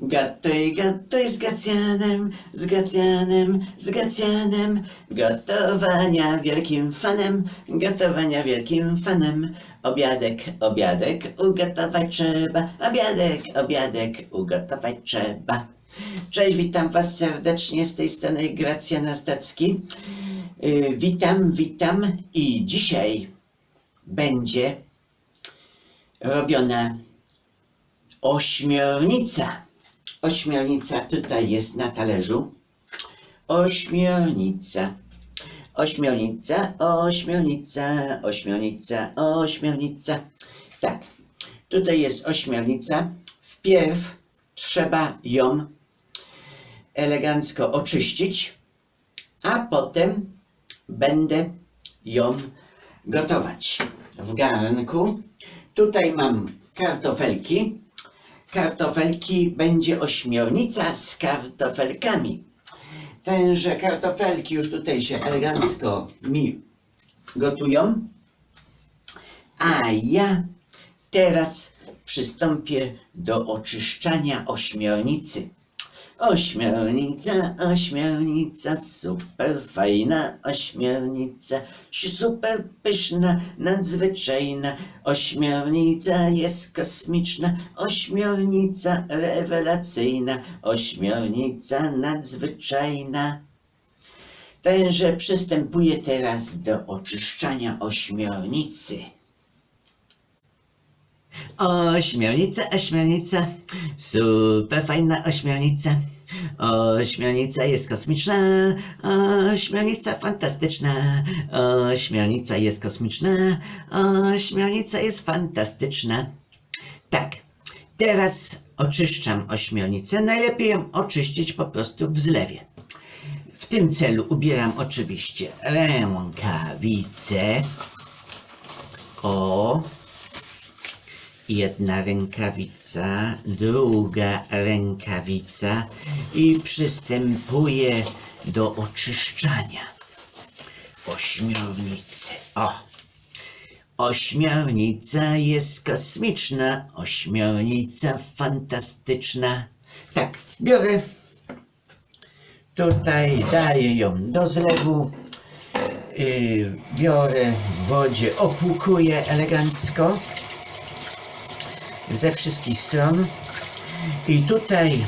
Gotuj, gotuj z Gacjanem, z Gacjanem, z Gacjanem. Gotowania wielkim fanem, gotowania wielkim fanem. Obiadek, obiadek ugotować trzeba, obiadek, obiadek ugotować trzeba. Cześć, witam Was serdecznie z tej strony Gracjan Stacki. Yy, witam, witam i dzisiaj będzie robiona ośmiornica. Ośmiornica tutaj jest na talerzu. Ośmiornica. Ośmiornica, ośmiornica, ośmiornica, ośmiornica. Tak, tutaj jest ośmiornica. Wpierw trzeba ją elegancko oczyścić, a potem będę ją gotować w garnku. Tutaj mam kartofelki. Kartofelki będzie ośmiornica z kartofelkami. Tenże kartofelki już tutaj się elegancko mi gotują. A ja teraz przystąpię do oczyszczania ośmiornicy. Ośmiornica, ośmiornica, super fajna ośmiornica, super pyszna, nadzwyczajna. Ośmiornica jest kosmiczna, ośmiornica rewelacyjna, ośmiornica nadzwyczajna. Tenże przystępuję teraz do oczyszczania ośmiornicy. Ośmiornica, ośmiornica, super fajna ośmiornica. Ośmiornica jest kosmiczna, ośmiornica fantastyczna, ośmiornica jest kosmiczna, ośmiornica jest fantastyczna. Tak, teraz oczyszczam ośmiornicę. Najlepiej ją oczyścić po prostu w zlewie. W tym celu ubieram oczywiście rękawice. O, jedna rękawica, druga rękawica i przystępuję do oczyszczania ośmiornicy. O! Ośmiornica jest kosmiczna, ośmiornica fantastyczna. Tak, biorę tutaj, daję ją do zlewu. Yy, biorę w wodzie, opłukuję elegancko ze wszystkich stron. I tutaj,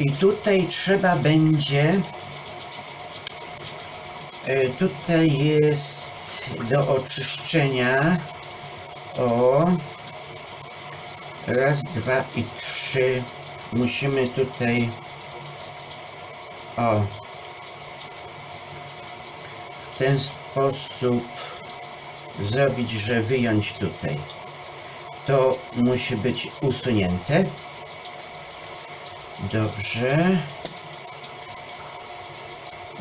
i tutaj trzeba będzie, e, tutaj jest do oczyszczenia, o, raz, dwa i trzy, musimy tutaj, o, w ten sposób zrobić, że wyjąć tutaj to musi być usunięte. Dobrze.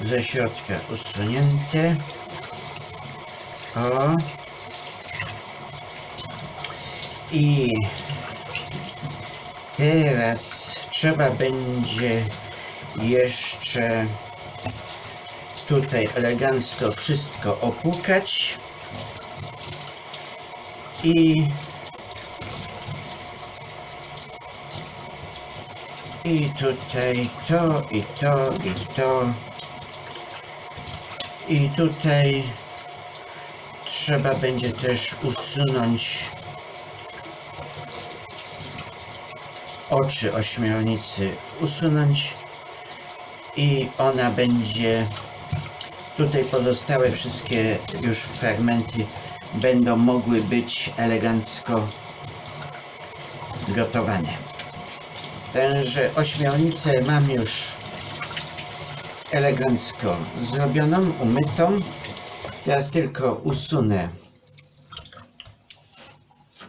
Ze środka usunięte. O. I teraz trzeba będzie jeszcze tutaj elegancko wszystko opłukać i I tutaj to, i to, i to. I tutaj trzeba będzie też usunąć oczy ośmiornicy. Usunąć i ona będzie tutaj pozostałe wszystkie już fragmenty będą mogły być elegancko gotowane. Tenże ośmiornicę mam już elegancko zrobioną, umytą. Teraz tylko usunę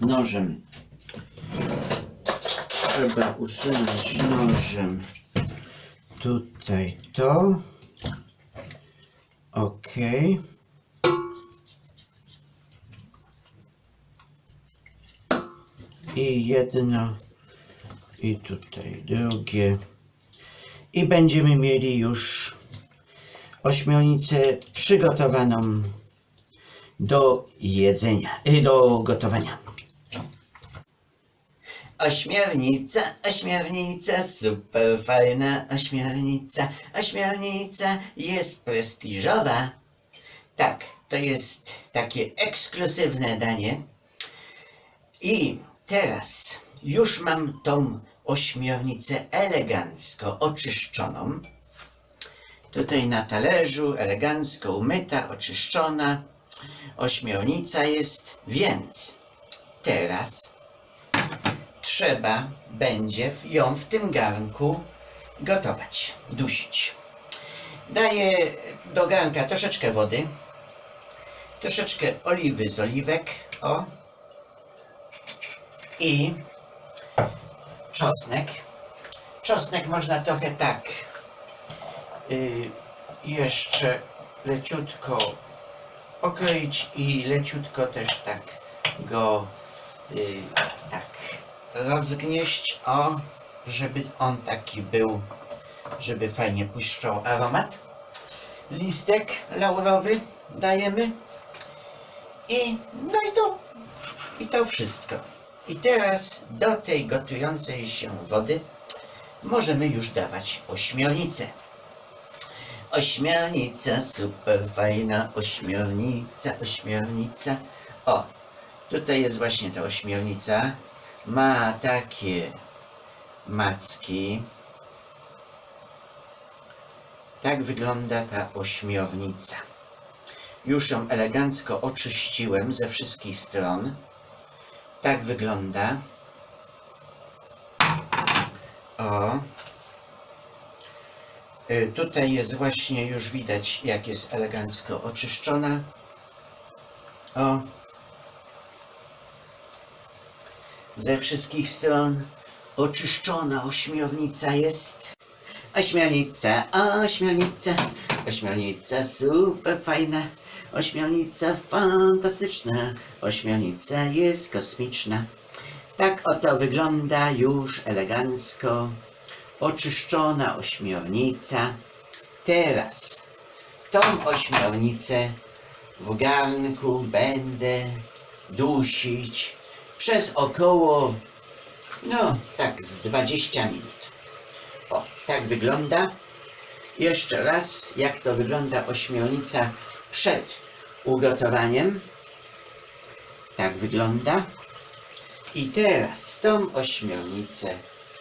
nożem. Trzeba usunąć nożem tutaj to. Ok. I jedno i tutaj drugie. I będziemy mieli już ośmiornicę przygotowaną do jedzenia, y, do gotowania. Ośmiornica, ośmiornica, super fajna ośmiornica. Ośmiornica jest prestiżowa. Tak, to jest takie ekskluzywne danie. I teraz już mam tą ośmiornicę elegancko oczyszczoną. Tutaj na talerzu elegancko umyta, oczyszczona. Ośmiornica jest, więc teraz trzeba będzie ją w tym garnku gotować, dusić. Daję do garnka troszeczkę wody, troszeczkę oliwy z oliwek, o, i czosnek. Czosnek można trochę tak y, jeszcze leciutko okroić i leciutko też tak go y, tak rozgnieść, o, żeby on taki był, żeby fajnie puszczał aromat. Listek laurowy dajemy i no i to, i to wszystko. I teraz do tej gotującej się wody możemy już dawać ośmiornicę. Ośmiornica, super fajna ośmiornica, ośmiornica. O, tutaj jest właśnie ta ośmiornica. Ma takie macki. Tak wygląda ta ośmiornica. Już ją elegancko oczyściłem ze wszystkich stron. Tak wygląda. O. Y, Tutaj jest właśnie już widać, jak jest elegancko oczyszczona. O. Ze wszystkich stron oczyszczona ośmiornica jest. Ośmiornica, ośmiornica, ośmiornica super fajna. Ośmiornica fantastyczna, ośmiornica jest kosmiczna. Tak oto wygląda już elegancko oczyszczona ośmiornica. Teraz tą ośmiornicę w garnku będę dusić przez około, no tak z 20 minut. Tak wygląda. Jeszcze raz, jak to wygląda ośmiornica przed ugotowaniem. Tak wygląda. I teraz tą ośmiornicę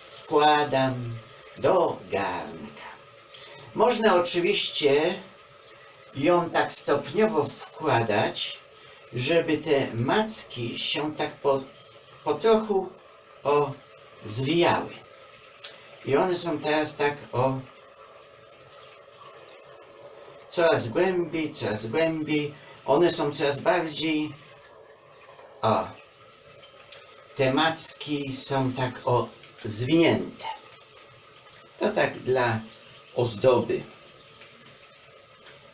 wkładam do garnka. Można oczywiście ją tak stopniowo wkładać, żeby te macki się tak po, po trochu o zwijały. I one są teraz tak o coraz głębiej, coraz głębiej. One są coraz bardziej o te macki są tak o zwinięte. To tak dla ozdoby.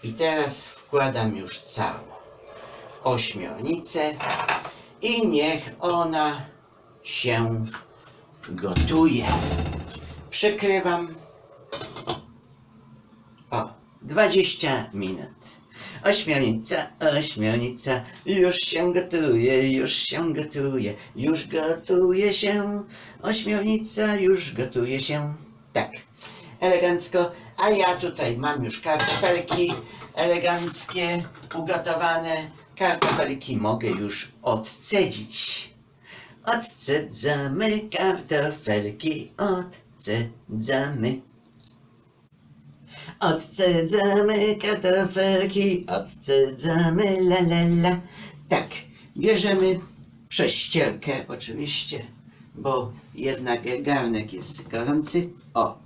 I teraz wkładam już całą ośmiornicę i niech ona się gotuje. Przykrywam. O, 20 minut. Ośmiornica, ośmiornica, już się gotuje, już się gotuje, już gotuje się. Ośmiornica już gotuje się. Tak, elegancko. A ja tutaj mam już kartofelki eleganckie, ugotowane. Kartofelki mogę już odcedzić. Odcedzamy kartofelki, odcedzamy. Odcedzamy kartofelki, odcedzamy la la la. Tak, bierzemy prześcierkę oczywiście, bo jednak garnek jest gorący. O,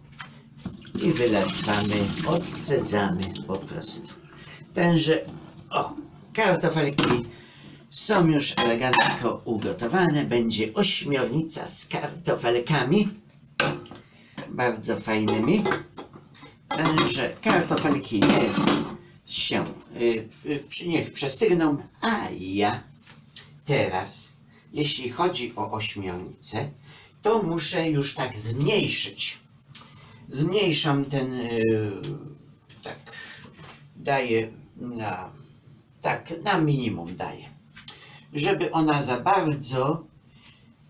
i wylewamy, odcedzamy po prostu. Tenże, o, kartofelki są już elegancko ugotowane. Będzie ośmiornica z kartofelkami. Bardzo fajnymi. Tenże kartofelki niech się, y, y, niech przestygną. A ja teraz, jeśli chodzi o ośmiornicę, to muszę już tak zmniejszyć. Zmniejszam ten, y, tak, daję na, tak, na minimum daję żeby ona za bardzo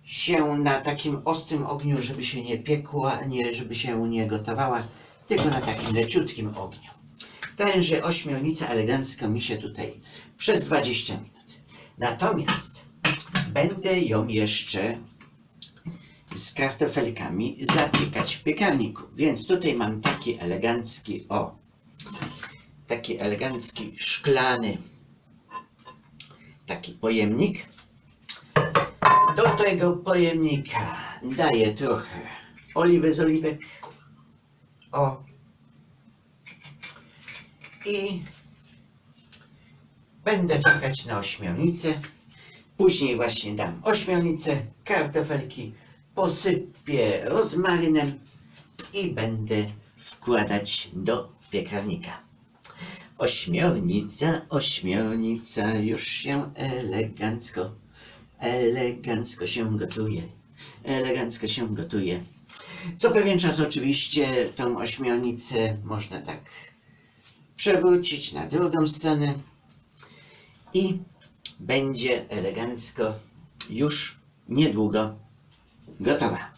się na takim ostrym ogniu, żeby się nie piekła, nie, żeby się nie gotowała, tylko na takim leciutkim ogniu. Tenże ośmiornica elegancko mi się tutaj przez 20 minut. Natomiast będę ją jeszcze z kartofelkami zapiekać w piekarniku. Więc tutaj mam taki elegancki, o, taki elegancki szklany taki pojemnik. Do tego pojemnika daję trochę oliwy z oliwek. O. I będę czekać na ośmiornicę. Później właśnie dam ośmiornicę, kartofelki, posypię rozmarynem i będę wkładać do piekarnika. Ośmiornica, ośmiornica już się elegancko, elegancko się gotuje. Elegancko się gotuje. Co pewien czas oczywiście tą ośmiornicę można tak przewrócić na drugą stronę i będzie elegancko już niedługo gotowa.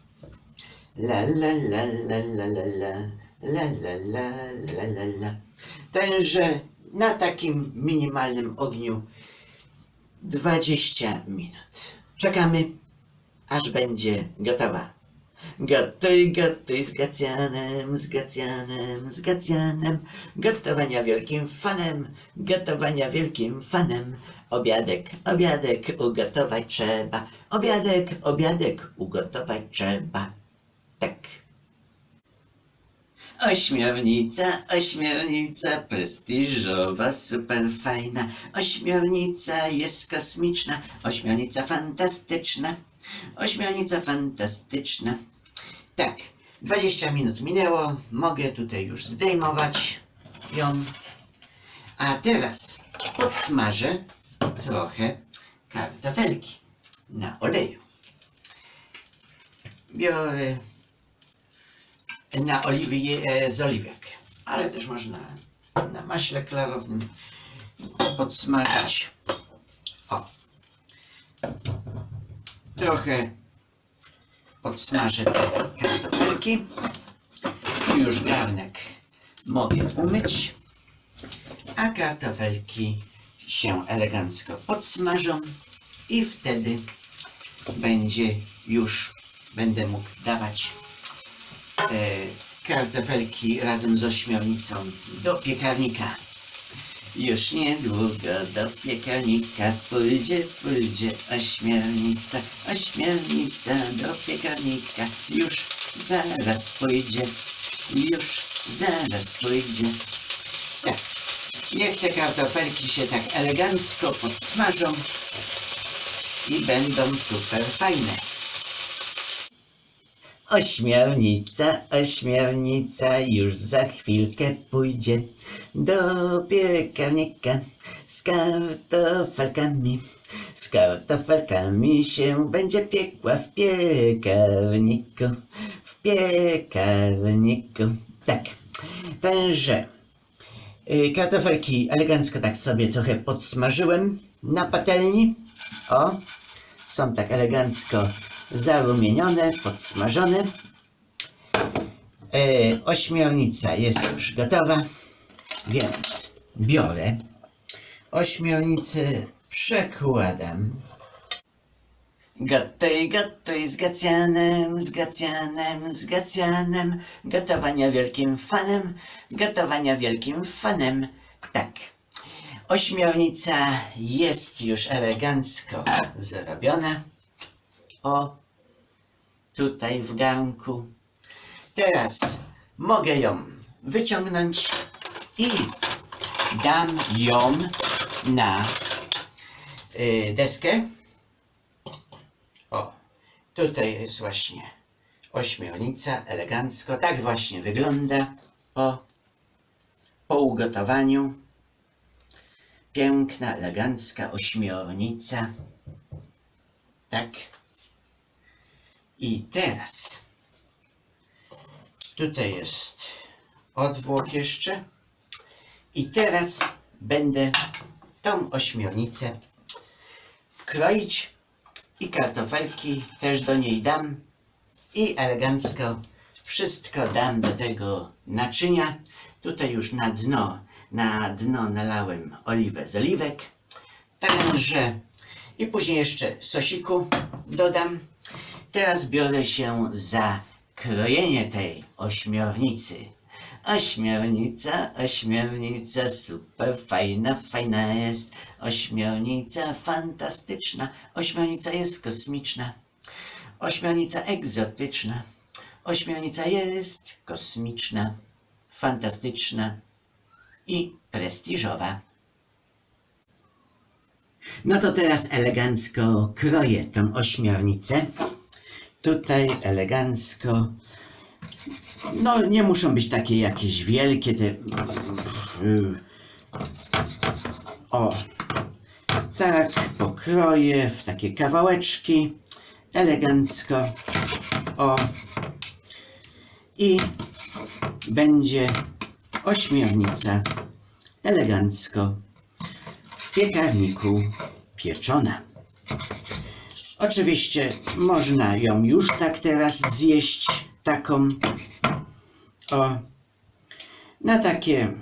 La la la la la la la la la la la la la Tenże na takim minimalnym ogniu 20 minut. Czekamy, aż będzie gotowa. Gotuj, gotuj z Gacjanem, z Gacjanem, z Gacjanem. Gotowania wielkim fanem, gotowania wielkim fanem. Obiadek, obiadek ugotować trzeba. Obiadek, obiadek ugotować trzeba. Tak. Ośmiornica, ośmiornica prestiżowa, super fajna. Ośmiornica jest kosmiczna, ośmiornica fantastyczna. Ośmiornica fantastyczna. Tak, 20 minut minęło, mogę tutaj już zdejmować ją. A teraz podsmażę trochę kartofelki na oleju. Biorę na oliwie e, z oliwek, ale też można na maśle klarownym podsmażyć. O. Trochę podsmażę te kartofelki. Już garnek mogę umyć, a kartofelki się elegancko podsmażą i wtedy będzie już, będę mógł dawać kartofelki razem z ośmiornicą do piekarnika. Już niedługo do piekarnika pójdzie, pójdzie ośmiornica, ośmiornica do piekarnika. Już zaraz pójdzie, już zaraz pójdzie. Tak, niech te kartofelki się tak elegancko podsmażą i będą super fajne. Ośmiornica, ośmiornica już za chwilkę pójdzie do piekarnika z kartofelkami. Z kartofelkami się będzie piekła w piekarniku, w piekarniku. Tak, także y, kartofelki elegancko tak sobie trochę podsmażyłem na patelni. O, są tak elegancko zarumienione, podsmażone. E, ośmiornica jest już gotowa, więc biorę ośmiornicę, przekładam. Gotuj, gotuj z Gacjanem, z Gacjanem, z Gacjanem. Gotowania wielkim fanem, gotowania wielkim fanem. Tak. Ośmiornica jest już elegancko zrobiona. O, tutaj w garnku. Teraz mogę ją wyciągnąć i dam ją na y, deskę. O, tutaj jest właśnie ośmiornica, elegancko. Tak właśnie wygląda. O, po ugotowaniu. Piękna, elegancka ośmiornica. Tak. I teraz tutaj jest odwłok jeszcze. I teraz będę tą ośmiornicę kroić I kartofelki też do niej dam. I elegancko wszystko dam do tego naczynia. Tutaj już na dno, na dno nalałem oliwę z oliwek. Także i później jeszcze sosiku dodam. Teraz biorę się za krojenie tej ośmiornicy. Ośmiornica, ośmiornica, super fajna, fajna jest. Ośmiornica fantastyczna, ośmiornica jest kosmiczna. Ośmiornica egzotyczna. Ośmiornica jest kosmiczna, fantastyczna i prestiżowa. No to teraz elegancko kroję tą ośmiornicę. Tutaj elegancko. No, nie muszą być takie jakieś wielkie te. y, O, tak, pokroję w takie kawałeczki. Elegancko. O. I będzie ośmiornica elegancko w piekarniku pieczona. Oczywiście można ją już tak teraz zjeść, taką o na takie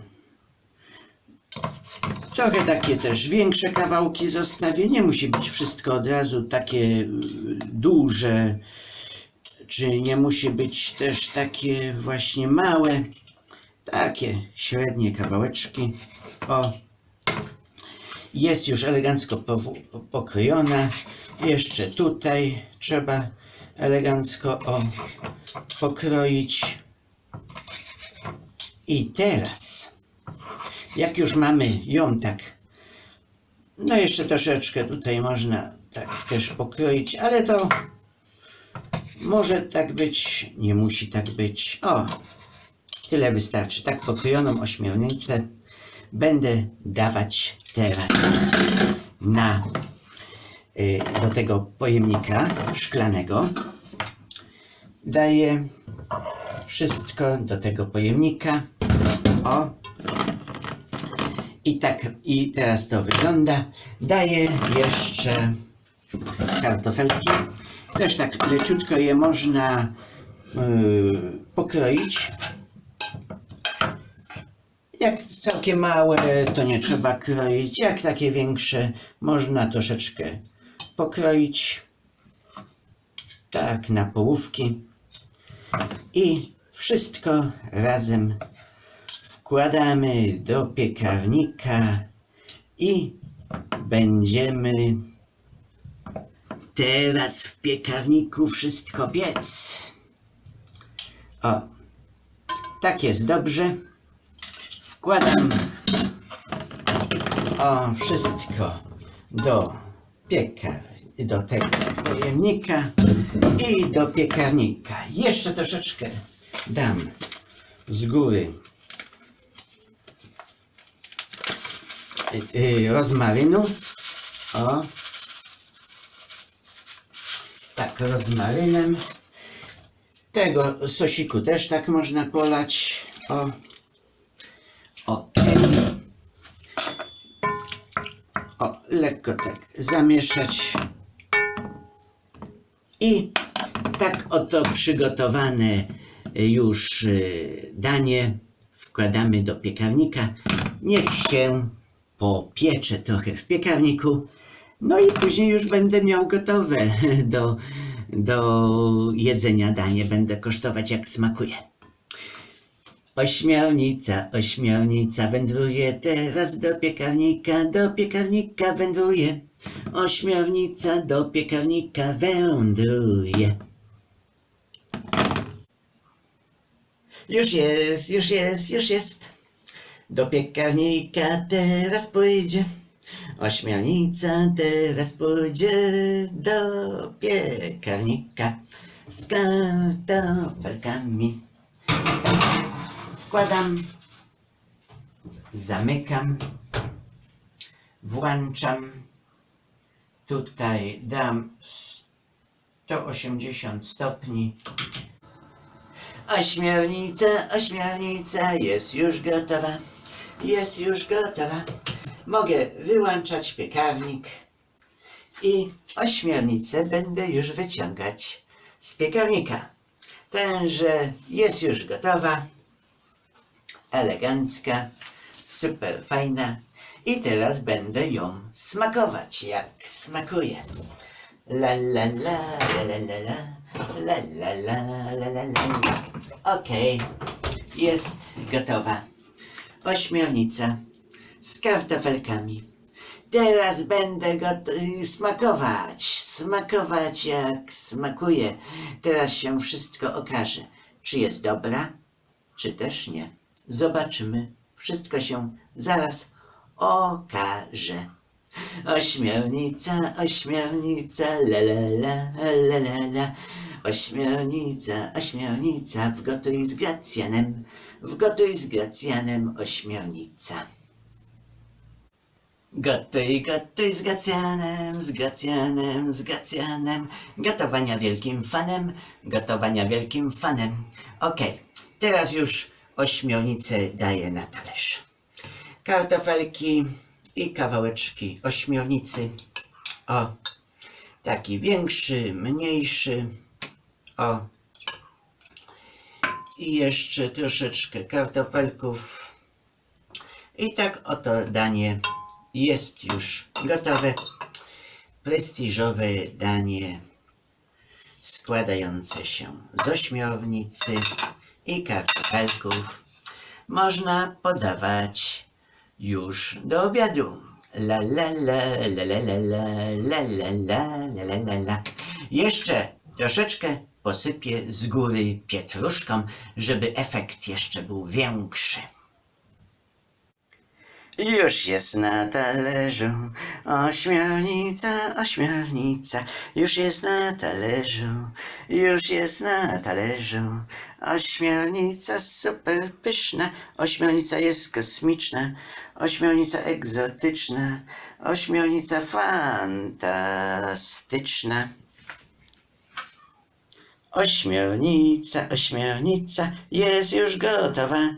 trochę takie też większe kawałki zostawię. Nie musi być wszystko od razu takie y, duże, czy nie musi być też takie właśnie małe. Takie średnie kawałeczki. O, jest już elegancko pokrojona. Jeszcze tutaj trzeba elegancko o, pokroić. I teraz, jak już mamy ją tak, no jeszcze troszeczkę tutaj można tak też pokroić, ale to może tak być, nie musi tak być. O, tyle wystarczy. Tak pokrojoną ośmiornicę będę dawać teraz na y, do tego pojemnika szklanego. Daję wszystko do tego pojemnika. O. I tak, i teraz to wygląda. Daję jeszcze kartofelki. Też tak leciutko je można y, pokroić. Jak całkiem małe, to nie trzeba kroić. Jak takie większe, można troszeczkę pokroić. Tak, na połówki. I wszystko razem wkładamy do piekarnika i będziemy teraz w piekarniku wszystko piec. O, tak jest dobrze. Wkładam o, wszystko do piekar, do tego pojemnika i do piekarnika. Jeszcze troszeczkę dam z góry y, y, rozmarynu. O, tak, rozmarynem. Tego sosiku też tak można polać. O, tak zamieszać. I tak oto przygotowane już y, danie wkładamy do piekarnika. Niech się popiecze trochę w piekarniku. No i później już będę miał gotowe do, do jedzenia danie. Będę kosztować jak smakuje. Ośmiornica, ośmiornica wędruje teraz do piekarnika, do piekarnika wędruje. Ośmiornica do piekarnika wędruje. Już jest, już jest, już jest. Do piekarnika teraz pójdzie. Ośmiornica teraz pójdzie do piekarnika z kartofelkami. Wkładam, zamykam, włączam. Tutaj dam 180 stopni. Ośmiornica, ośmiornica jest już gotowa. Jest już gotowa. Mogę wyłączać piekarnik. I ośmiornicę będę już wyciągać z piekarnika. Tenże jest już gotowa, elegancka, super fajna. I teraz będę ją smakować, jak smakuje. La la la, la la la, la la la, la la la. Okej, okay. jest gotowa. Ośmiornica z kartofelkami. Teraz będę go smakować, smakować jak smakuje. Teraz się wszystko okaże, czy jest dobra, czy też nie. Zobaczymy. Wszystko się zaraz okaże. Ośmiornica, ośmiornica, la la la, la la la. Ośmiornica, ośmiornica, wgotuj z Gracjanem, wgotuj z Gracjanem ośmiornica. Gotuj, gotuj z Gracjanem, z Gracjanem, z Gracjanem. Gotowania wielkim fanem, gotowania wielkim fanem. Okej, teraz już ośmiornicę daję na talerz. Kartofelki i kawałeczki ośmiornicy. O, taki większy, mniejszy. O. I jeszcze troszeczkę kartofelków. I tak oto danie jest już gotowe. Prestiżowe danie składające się z ośmiornicy i kartofelków. Można podawać już do obiadu. La la la la la la la la la la la la la. Jeszcze troszeczkę posypię z góry pietruszką, żeby efekt jeszcze był większy. Już jest na talerzu ośmiornica, ośmiornica. Już jest na talerzu, już jest na talerzu. Ośmiornica super pyszna, ośmiornica jest kosmiczna, ośmiornica egzotyczna, ośmiornica fantastyczna. Ośmiornica, ośmiornica jest już gotowa,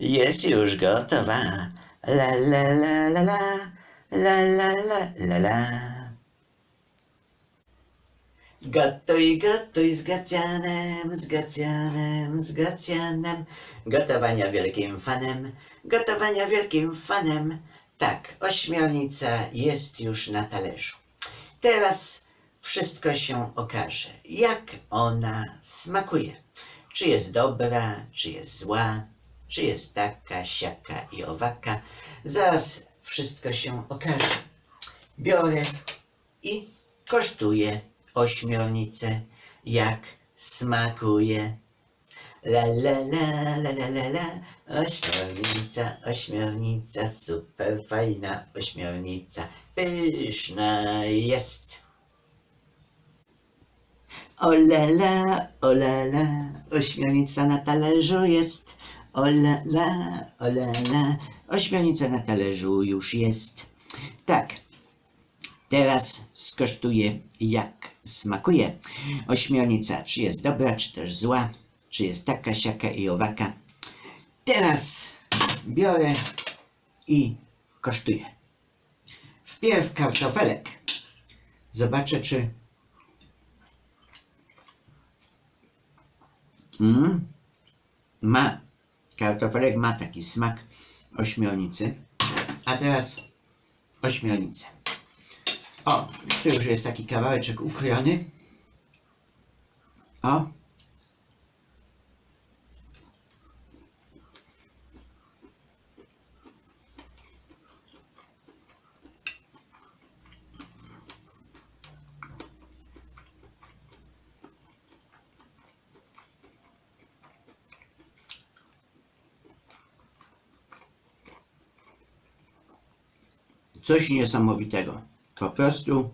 jest już gotowa. La la la la la, la la la la la. Gotuj, gotuj z Gacjanem, z Gacjanem, z Gacjanem. Gotowania wielkim fanem, gotowania wielkim fanem. Tak, ośmiornica jest już na talerzu. Teraz wszystko się okaże, jak ona smakuje. Czy jest dobra, czy jest zła, czy jest taka, siaka i owaka. Zaraz wszystko się okaże. Biorę i kosztuję ośmiornicę, jak smakuje. La la la la la la la, ośmiornica, ośmiornica, super fajna ośmiornica, pyszna jest. O la la, ośmiornica na talerzu jest. O la la, o la la, ośmiornica na talerzu już jest. Tak, teraz skosztuję jak smakuje. Ośmiornica, czy jest dobra, czy też zła, czy jest taka, siaka i owaka. Teraz biorę i kosztuję. Wpierw kartofelek. Zobaczę, czy Mm. Ma, kartofelek ma taki smak ośmiornicy. A teraz ośmiornicę. O, tu już jest taki kawałeczek ukrojony. O. Coś niesamowitego. Po prostu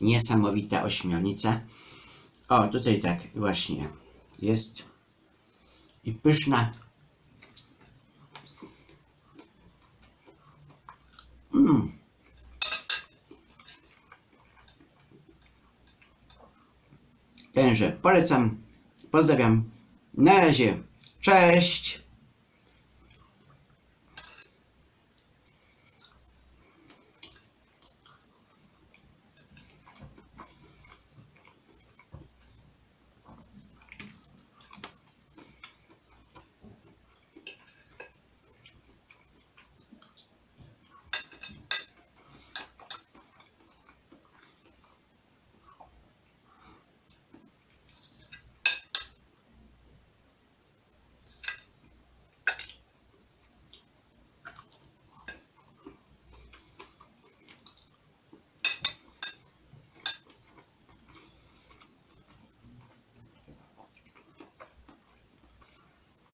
niesamowita ośmiornica. O, tutaj tak właśnie jest. I pyszna. Mm. Tenże polecam. Pozdrawiam. Na razie. Cześć.